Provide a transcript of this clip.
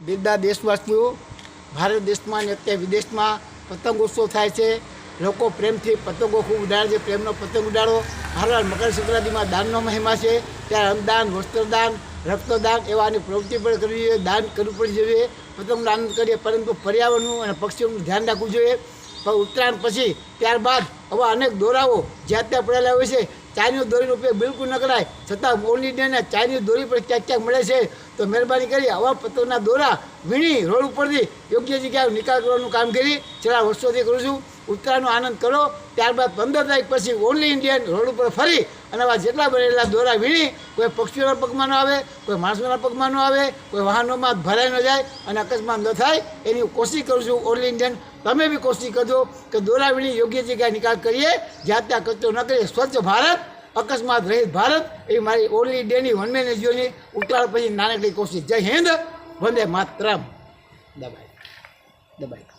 બિરદા દેશવાસીઓ, ભારત દેશમાં ને અત્યારે વિદેશમાં પતંગોત્સવ થાય છે. લોકો પ્રેમથી પતંગો ખૂબ ઉડાડે છે. પ્રેમનો પતંગ ઉડાડો. હાલ મકર સંક્રાંતિમાં દાનનો મહિમા છે. ત્યારે અન્નદાન, વસ્ત્રદાન, રક્તદાન એવાની પ્રવૃત્તિ પણ કરવી જોઈએ. દાન કરવું પણ જોઈએ. પતંગનો આનંદ કરીએ. પરંતુ પર્યાવરણનું અને પક્ષીઓનું ધ્યાન રાખવું જોઈએ. પણ ઉત્તરાયણ પછી ત્યારબાદ આવા અનેક દોરાઓ જ્યાં ત્યાં પડેલા હોય છે ચાઇનીઝ દોરીનો ઉપયોગ બિલકુલ ન કરાય. છતાં ઓલ ઇન્ડિયાના ચાઇનીઝ દોરી પર ક્યાંક ક્યાંક મળે છે, તો મહેરબાની કરી આવા પત્રોના દોરા વીણી રોડ ઉપરથી યોગ્ય જગ્યાએ નિકાલ કરવાનું કામ કરી છેલ્લા વર્ષોથી કરું છું. ઉત્તરાયણનો આનંદ કરો, ત્યારબાદ પંદર તારીખ પછી ઓનલી ઇન્ડિયન રોડ ઉપર ફરી અને આવા જેટલા બનેલા દોરા વીણી, કોઈ પક્ષીઓના પગમાં ન આવે, કોઈ માણસોના પગમાં ન આવે, કોઈ વાહનોમાં ભરાઈ ન જાય અને અકસ્માત ન થાય, એની હું કોશિશ કરું છું ઓનલી ઇન્ડિયન તમે બી કોશિશ કરજો કે દોરા વીણી યોગ્ય જગ્યાએ નિકાલ કરીએ, જ્યાં ત્યાં કચરો ન કરીએ, સ્વચ્છ ભારત, અકસ્માત રહિત ભારત એ મારી ઓનલી ઇન્ડિયાની વનમેન એનજીઓની ઉત્તરાયણ પછી નાનકડી કોશિશ. જય હિન્દ, વંદે માતરમ. દબાઈ. દબાઈ.